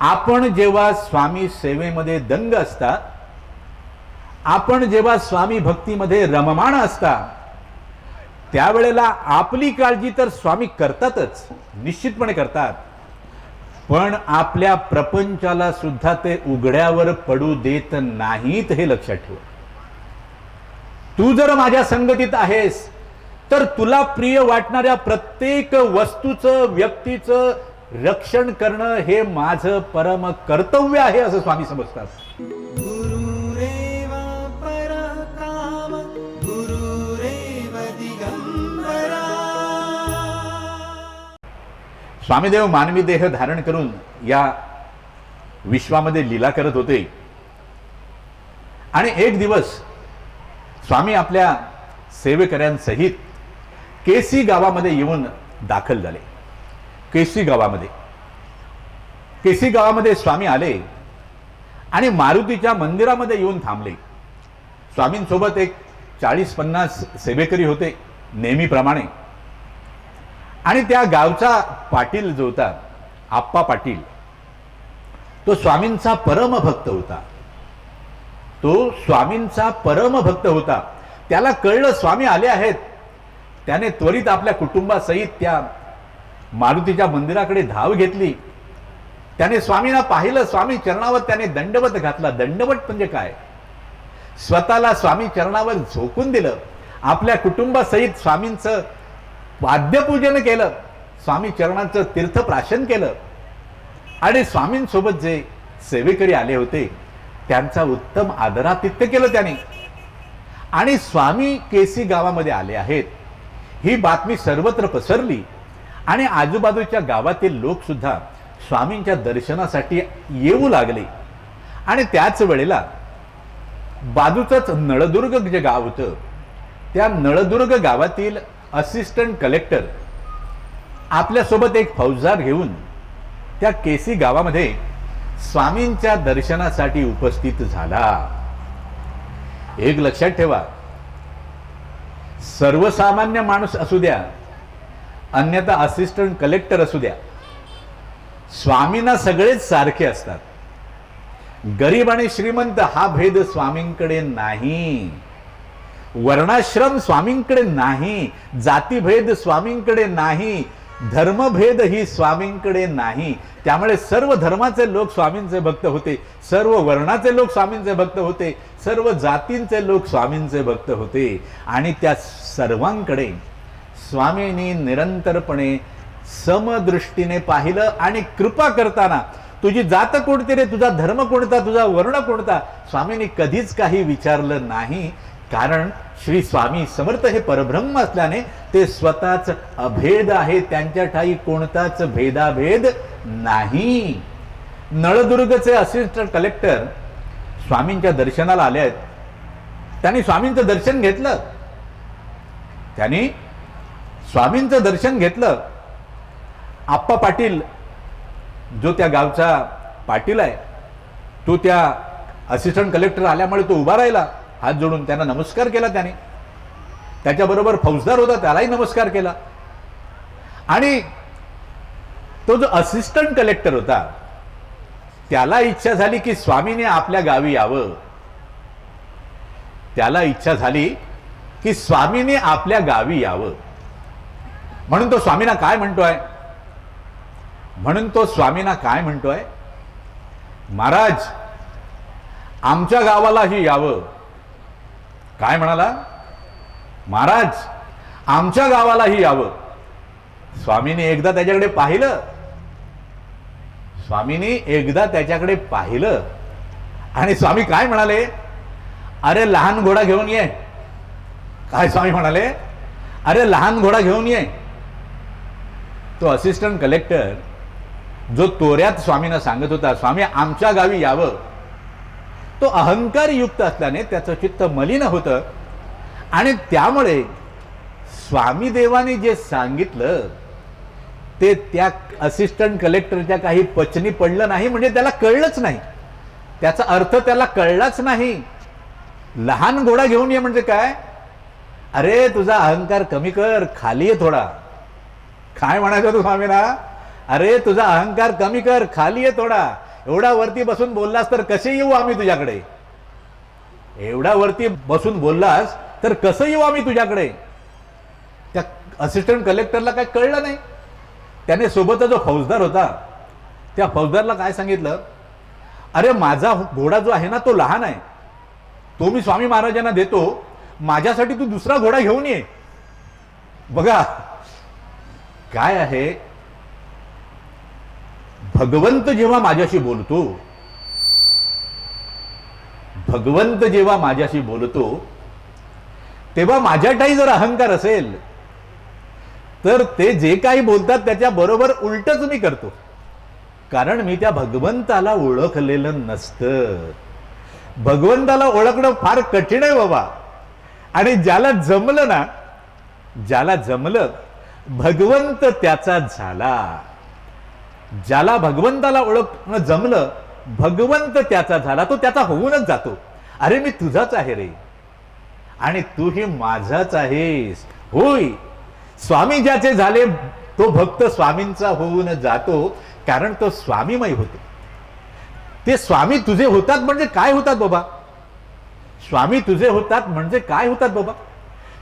आपण जेव्हा स्वामी सेवेमध्ये दंग असता आपण जेव्हा स्वामी भक्तीमध्ये रममाण असता त्यावेळेला आपली काळजी तर स्वामी करतातच निश्चितपणे करतात. पण आपल्या प्रपंचाला सुद्धा ते उघड्यावर पडू देत नाहीत हे लक्षात ठेव. तू जर माझ्या संगतीत आहेस तर तुला प्रिय वाटणाऱ्या प्रत्येक वस्तूचं व्यक्तीचं रक्षण करणं हे माझं परम कर्तव्य आहे असं स्वामी समजतात. स्वामीदेव मानवी देह धारण करून या विश्वामध्ये लीला करत होते. आणि एक दिवस स्वामी आपल्या सेवेकऱ्यांसहित केसी गावामध्ये येऊन दाखल झाले. केसी गावामध्ये. केसी गावामध्ये स्वामी आले आणि मारुतीच्या मंदिरामध्ये येऊन थांबले. स्वामींसोबत एक चाळीस पन्नास सेवेकरी होते नेहमीप्रमाणे. आणि त्या गावचा पाटील जो होता आप्पा पाटील तो स्वामींचा परमभक्त होता. तो स्वामींचा परमभक्त होता. त्याला कळलं स्वामी आले आहेत. त्याने त्वरित आपल्या कुटुंबासहित त्या मारुतीच्या मंदिराकडे धाव घेतली. त्याने स्वामींना पाहिलं स्वामी चरणावर त्याने दंडवत घातला. दंडवत म्हणजे काय? स्वतःला स्वामी चरणावर झोकून दिलं. आपल्या कुटुंबासहित स्वामींचं वाद्यपूजन केलं. स्वामी चरणाचं तीर्थप्राशन केलं. आणि स्वामींसोबत जे सेवेकरी आले होते त्यांचा उत्तम आदरातिथ्य केलं त्याने. आणि स्वामी केसी गावामध्ये आले आहेत. ही बातमी सर्वत्र पसरली. आणि आजूबाजूच्या गावातील लोक सुद्धा स्वामींच्या दर्शनासाठी येऊ लागले. आणि त्याच वेळेला बाजूचंच नळदुर्ग जे गाव होतं त्या नळदुर्ग गावातील असिस्टंट कलेक्टर आपल्यासोबत एक फौजदार घेऊन त्या केसी गावामध्ये स्वामींच्या दर्शनासाठी उपस्थित झाला. एक लक्षात ठेवा सर्वसामान्य माणूस असू द्या अन्यथा असिस्टंट कलेक्टर असू द्या. स्वामींना सगळेच सारखे असतात. गरीब आणि श्रीमंत हा भेद स्वामींकडे नाही. वर्णाश्रम स्वामींकडे नाही. जातीभेद स्वामींकडे नाही. धर्मभेद ही स्वामींकडे नाही. त्यामुळे सर्व धर्माचे लोक स्वामींचे भक्त होते. सर्व वर्णाचे लोक स्वामींचे भक्त होते. सर्व जातींचे लोक स्वामींचे भक्त होते. आणि त्या सर्वांकडे स्वामींनी निरंतरपणे समदृष्टीने पाहिलं आणि कृपा करताना तुझी जात कोणती रे तुझा धर्म कोणता तुझा वर्ण कोणता स्वामींनी कधीच काही विचारलं नाही. कारण श्री स्वामी समर्थ हे परब्रह्म असल्याने ते स्वतःच अभेद आहे त्यांच्या ठाई कोणताच भेदाभेद नाही. नळदुर्गचे असिस्टंट कलेक्टर स्वामींच्या दर्शनाला आले आहेत. त्यांनी स्वामींचं दर्शन घेतलं. त्यांनी स्वामींचं दर्शन घेतलं आप्पा पाटील जो त्या गावचा पाटील आहे तो त्या असिस्टंट कलेक्टर आल्यामुळे तो उभा राहिला हात जोडून त्यांना नमस्कार केला त्याने. त्याच्याबरोबर फौजदार होता त्यालाही नमस्कार केला. आणि तो जो असिस्टंट कलेक्टर होता त्याला इच्छा झाली की स्वामीने आपल्या गावी यावं. त्याला इच्छा झाली की स्वामीने आपल्या गावी यावं. म्हणून तो स्वामींना काय म्हणतोय? म्हणून तो स्वामींना काय म्हणतोय? महाराज आमच्या गावालाही यावं. काय म्हणाला? महाराज आमच्या गावालाही यावं. स्वामीने एकदा त्याच्याकडे पाहिलं. स्वामीने एकदा त्याच्याकडे पाहिलं. आणि स्वामी काय म्हणाले? अरे लहान घोडा घेऊन ये. काय स्वामी म्हणाले? अरे लहान घोडा घेऊन ये. तो असिस्टंट कलेक्टर जो तोऱ्यात स्वामींना सांगत होता स्वामी आमच्या गावी यावं. तो अहंकार युक्त असल्याने त्याचं चित्त मलिन होतं. आणि त्यामुळे स्वामी देवाने जे सांगितलं ते त्या असिस्टंट कलेक्टरच्या काही पचनी पडलं नाही म्हणजे त्याला कळलंच नाही. त्याचा अर्थ त्याला कळलाच नाही. लहान घोडा घेऊन ये म्हणजे काय? अरे तुझा अहंकार कमी कर खाली ये थोडा. काय म्हणायचं तू स्वामीना? अरे तुझा अहंकार कमी कर खाली ये थोडा. एवढा वरती बसून बोललास तर कसे येऊ आम्ही तुझ्याकडे? एवढा वरती बसून बोललास तर कसं येऊ आम्ही तुझ्याकडे? त्या असिस्टंट कलेक्टरला काय कळलं नाही. त्याने सोबतचा जो फौजदार होता त्या फौजदारला काय सांगितलं? अरे माझा घोडा जो आहे ना तो लहान आहे. तो मी स्वामी महाराजांना देतो. माझ्यासाठी तू दुसरा घोडा घेऊन ये. बघा काय आहे? भगवंत जेव्हा माझ्याशी बोलतो भगवंत जेव्हा माझ्याशी बोलतो तेव्हा माझ्याठाई जर अहंकार असेल तर ते जे काही बोलतात त्याच्या बरोबर उलटच मी करतो. कारण मी त्या भगवंताला ओळखलेलं नसतं. भगवंताला ओळखणं फार कठीण आहे बाबा. आणि ज्याला जमलं ना ज्याला जमलं भगवंत त्याचा झाला. ज्याला भगवंताला ओळखणं जमलं भगवंत त्याचा झाला तो त्याचा होऊनच जातो. अरे मी तुझाच आहे रे. आणि तूही माझाच आहेस. होय. स्वामी ज्याचे झाले तो भक्त स्वामींचा होऊन जातो कारण तो स्वामीमय होतो. ते स्वामी तुझे होतात म्हणजे काय होतात बाबा? स्वामी तुझे होतात म्हणजे काय होतात बाबा?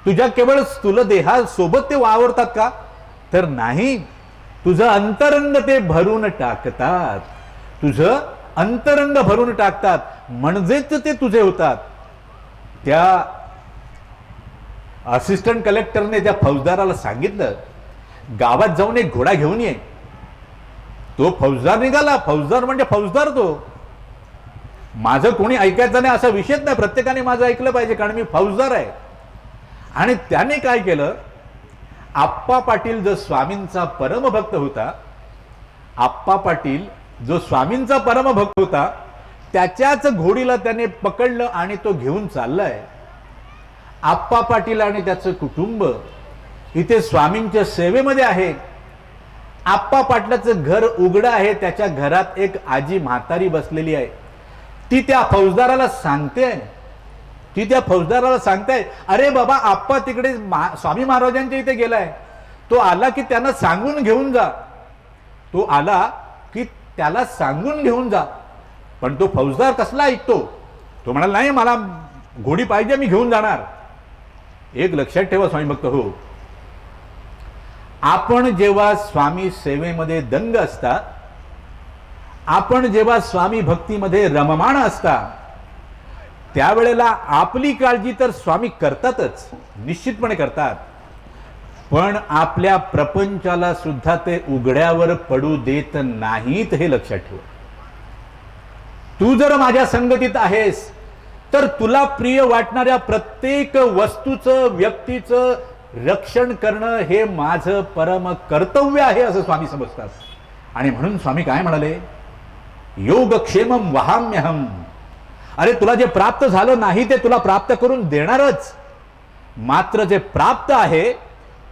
तुझ्या केवळ स्थूल देहासोबत ते वावरतात का? तर नाही. तुझं अंतरंग ते भरून टाकतात. तुझं अंतरंग भरून टाकतात. म्हणजेच ते तुझे होतात. त्या असिस्टंट कलेक्टरने त्या फौजदाराला सांगितलं गावात जाऊन एक घोडा घेऊन ये. तो फौजदार निघाला. फौजदार म्हणजे फौजदार तो. माझं कोणी ऐकायचं नाही असा विषयच नाही. प्रत्येकाने माझं ऐकलं पाहिजे कारण मी फौजदार आहे. आणि त्याने काय केलं? आप्पा पाटील जो स्वामींचा परमभक्त होता आप्पा पाटील जो स्वामींचा परमभक्त होता त्याच्याच घोडीला त्याने पकडलं आणि तो घेऊन चाललाय. आप्पा पाटील आणि त्याचं कुटुंब इथे स्वामींच्या सेवेमध्ये आहे. आप्पा पाटलाचं घर उघडं आहे त्याच्या घरात एक आजी म्हातारी बसलेली आहे. ती त्या फौजदाराला सांगते ती त्या फौजदाराला सांगताय अरे बाबा आप्पा तिकडे मा- स्वामी महाराजांच्या इथे गेलाय. तो आला की त्यांना सांगून घेऊन जा. तो आला की त्याला सांगून घेऊन जा. पण तो फौजदार कसला ऐकतो? तो म्हणाला नाही मला घोडी पाहिजे मी घेऊन जाणार. एक लक्षात ठेवा स्वामी भक्त हो. आपण जेव्हा स्वामी सेवेमध्ये दंग असता आपण जेव्हा स्वामी भक्तीमध्ये रममाण असता त्यावेळेला आपली काळजी तर स्वामी करतातच निश्चितपणे करतात. पण आपल्या प्रपंचाला सुद्धा ते उघड्यावर पडू देत नाहीत हे लक्षात ठेव. तू जर माझ्या संगतीत आहेस तर तुला प्रिय वाटणाऱ्या प्रत्येक वस्तूचं व्यक्तीचं रक्षण करणं हे माझं परम कर्तव्य आहे असं स्वामी समजतात. आणि म्हणून स्वामी काय म्हणाले? योगक्षेम वहाम्यहम. अरे तुला जे प्राप्त झालं नाही ते तुला प्राप्त करून देणारच. मात्र जे प्राप्त आहे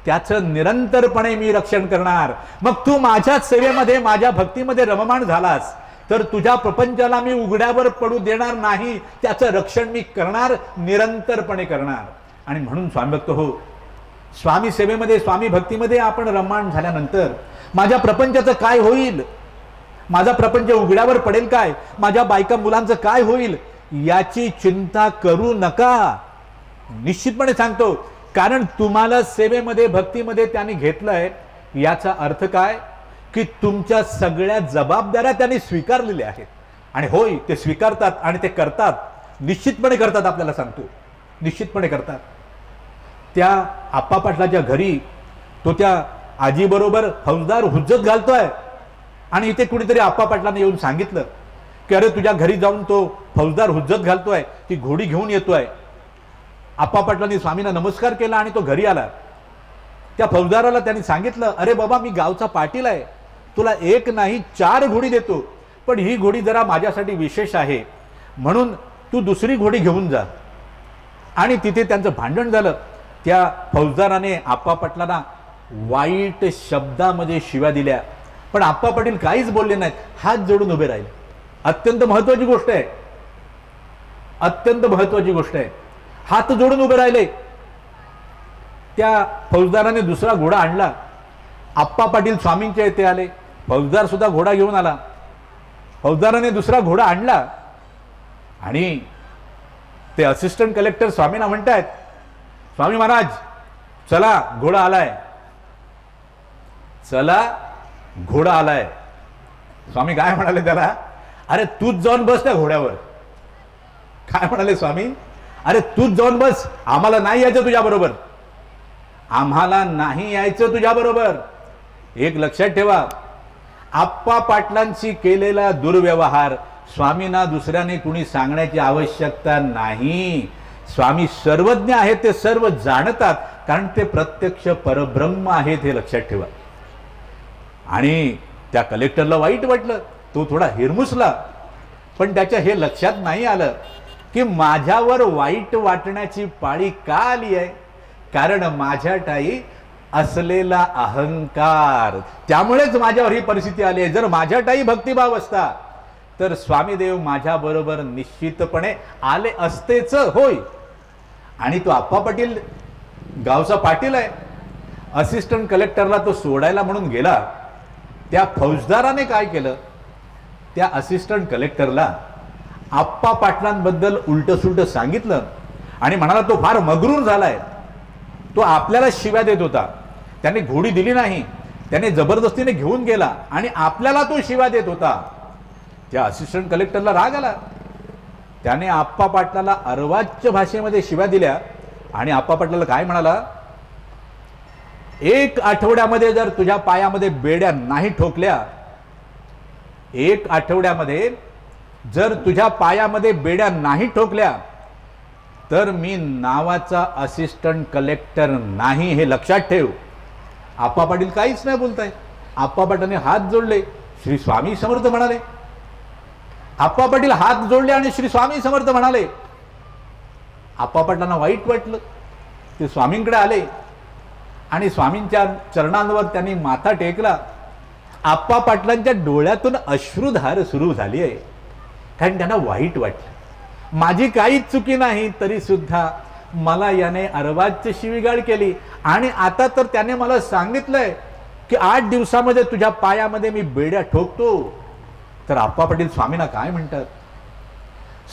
त्याचं निरंतरपणे मी रक्षण करणार. मग तू माझ्याच सेवेमध्ये माझ्या भक्तीमध्ये रममाण झालास. तर तुझ्या प्रपंचाला मी उघड्यावर पडू देणार नाही. त्याचं रक्षण मी करणार निरंतरपणे करणार. आणि म्हणून स्वामी भक्त हो स्वामी सेवेमध्ये स्वामी भक्तीमध्ये आपण रममाण झाल्यानंतर माझ्या प्रपंचाचं काय होईल? माझा प्रपंच उघड्यावर पडेल काय? माझ्या बायका मुलांचं काय होईल? याची चिंता करू नका. निश्चितपणे सांगतो कारण तुम्हाला सेवेमध्ये भक्तीमध्ये त्यांनी घेतलंय याचा अर्थ काय? की तुमच्या सगळ्या जबाबदाऱ्या त्यांनी स्वीकारलेल्या आहेत. आणि होय ते स्वीकारतात आणि ते करतात. निश्चितपणे करतात आपल्याला सांगतो. निश्चितपणे करतात. त्या आप्पा पाटलाच्या घरी तो त्या आजीबरोबर हौजदार हुज्जत घालतोय. आणि इथे कुणीतरी आप्पा पाटलाने येऊन सांगितलं की अरे तुझ्या घरी जाऊन तो फौजदार हुज्जत घालतोय ती घोडी घेऊन येतोय. आप्पा पाटलांनी स्वामींना नमस्कार केला आणि तो घरी आला. त्या फौजदाराला त्यांनी सांगितलं अरे बाबा मी गावचा पाटील आहे. तुला एक नाही चार घोडी देतो. पण ही घोडी जरा माझ्यासाठी विशेष आहे. म्हणून तू दुसरी घोडी घेऊन जा. आणि तिथे त्यांचं भांडण झालं. त्या फौजदाराने आप्पा पाटलांना वाईट शब्दामध्ये शिव्या दिल्या. पण आप्पा पाटील काहीच बोलले नाहीत. हात जोडून उभे राहिले. अत्यंत महत्वाची गोष्ट आहे. अत्यंत महत्वाची गोष्ट आहे. हात जोडून उभे राहिले. त्या फौजदाराने दुसरा घोडा आणला. आप्पा पाटील स्वामींच्या येथे आले. फौजदार सुद्धा घोडा घेऊन आला. फौजदाराने दुसरा घोडा आणला. आणि ते असिस्टंट कलेक्टर स्वामींना म्हणतायत स्वामी महाराज चला घोडा आलाय. चला घोडा आलाय. स्वामी काय म्हणाले त्याला? अरे तूच जाऊन बस त्या घोड्यावर. काय म्हणाले स्वामी? अरे तूच जाऊन बस. आम्हाला नाही यायचं तुझ्या बरोबर. आम्हाला नाही यायचं तुझ्या बरोबर. एक लक्षात ठेवा. आप्पा पाटलांशी केलेला दुर्व्यवहार स्वामींना दुसऱ्याने कुणी सांगण्याची आवश्यकता नाही. स्वामी सर्वज्ञ आहेत ते सर्व जाणतात कारण ते प्रत्यक्ष परब्रह्म आहेत हे लक्षात ठेवा. आणि त्या कलेक्टरला वाईट वाटलं. तो थोडा हिरमुसला. पण त्याच्या हे लक्षात नाही आलं की माझ्यावर वाईट वाटण्याची पाळी का आली आहे? कारण माझ्या टाई असलेला अहंकार. त्यामुळेच माझ्यावर ही परिस्थिती आली आहे. जर माझ्या टाई भक्तिभाव असता तर स्वामीदेव माझ्याबरोबर निश्चितपणे आले असतेच होय. आणि तो आप्पा पाटील गावचा पाटील आहे. असिस्टंट कलेक्टरला तो सोडायला म्हणून गेला. त्या फौजदाराने काय केलं? त्या असिस्टंट कलेक्टरला आप्पा पाटलांबद्दल उलटं सुलटं सांगितलं आणि म्हणाला तो फार मगरूर झालाय. तो आपल्याला शिव्या देत होता. त्याने घोडी दिली नाही. त्याने जबरदस्तीने घेऊन गेला आणि आपल्याला तो शिव्या देत होता. त्या असिस्टंट कलेक्टरला राग आला. त्याने आप्पा पाटलाला अर्वाच्य भाषेमध्ये शिव्या दिल्या आणि आप्पा पाटलाला काय म्हणाला एक आठवड्यामध्ये जर तुझ्या पायामध्ये बेड्या नाही ठोकल्या एक आठवड्यामध्ये जर तुझ्या पायामध्ये बेड्या नाही ठोकल्या तर मी नावाचा असिस्टंट कलेक्टर नाही हे लक्षात ठेव. आप्पा पाटील काहीच नाही बोलताय. आप्पा पाटलाने हात जोडले श्री स्वामी समर्थ म्हणाले. आप्पा पाटील हात जोडले आणि श्री स्वामी समर्थ म्हणाले. आप्पा पाटलांना वाईट वाटलं. ते स्वामींकडे आले आणि स्वामींच्या चरणांवर त्यांनी माथा टेकला. आप्पा पाटलांच्या डोळ्यातून अश्रुधार सुरू झाली आहे कारण त्यांना वाईट वाटलं. माझी काहीच चुकी नाही तरी सुद्धा मला याने अरबाजची शिवीगाळ केली. आणि आता तर त्याने मला सांगितलंय की आठ दिवसामध्ये तुझ्या पायामध्ये मी बेड्या ठोकतो. तर आप्पा पाटील स्वामींना काय म्हणतात?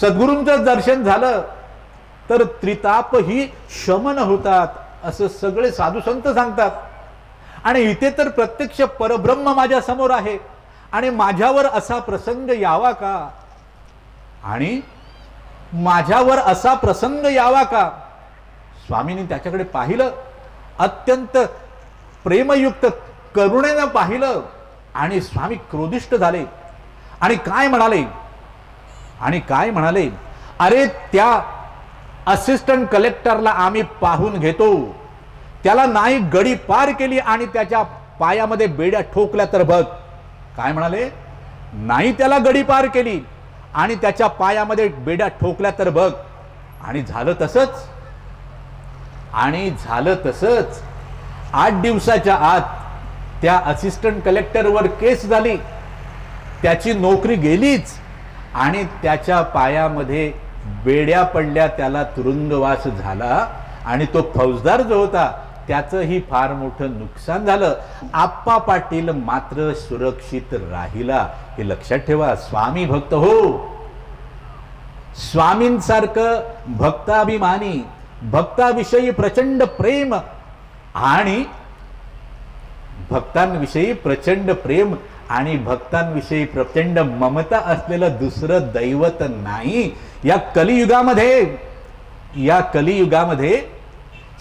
सद्गुरूंचं दर्शन झालं तर त्रिताप ही शमन होतात असं सगळे साधू संत सांगतात. आणि इथे तर प्रत्यक्ष परब्रह्म माझ्यासमोर आहे. आणि माझ्यावर असा प्रसंग यावा का? आणि माझ्यावर असा प्रसंग यावा का? स्वामींनी त्याच्याकडे पाहिलं. अत्यंत प्रेमयुक्त करुणेनं पाहिलं. आणि स्वामी क्रोधिष्ट झाले. आणि काय म्हणाले? आणि काय म्हणाले? अरे त्या असिस्टंट कलेक्टरला आम्ही पाहून घेतो. त्याला नाही गडी पार केली आणि त्याच्या पायामध्ये बेड्या ठोकल्या तर बघ. काय म्हणाले? नाही त्याला गडी पार केली आणि त्याच्या पायामध्ये बेड्या ठोकल्या तर बघ. आणि झालं तसंच. आणि झालं तसंच. आठ दिवसाच्या आत त्या असिस्टंट कलेक्टरवर केस झाली. त्याची नोकरी गेलीच. आणि त्याच्या पायामध्ये बेड्या पडल्या त्याला तुरुंगवास झाला आणि तो फौजदार जो होता त्याचंही फार मोठं नुकसान झालं. आप्पा पाटील मात्र सुरक्षित राहिला. हे लक्षात ठेवा स्वामी भक्त हो. स्वामींसारखं भक्ताभिमानी भक्ताविषयी प्रचंड प्रेम आणि भक्तांविषयी प्रचंड प्रेम आणि भक्तांविषयी प्रचंड ममता असलेलं दुसरं दैवत नाही. या कलियुगामध्ये या कलियुगामध्ये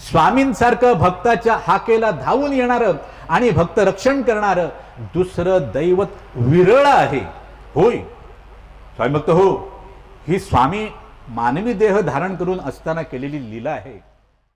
स्वामींसारखं भक्ताच्या हाकेला धावून येणारं आणि भक्त रक्षण करणारं दुसरं दैवत विरळ आहे. होय. स्वामी भक्त हो ही स्वामी मानवी देह धारण करून असताना केलेली लीला आहे.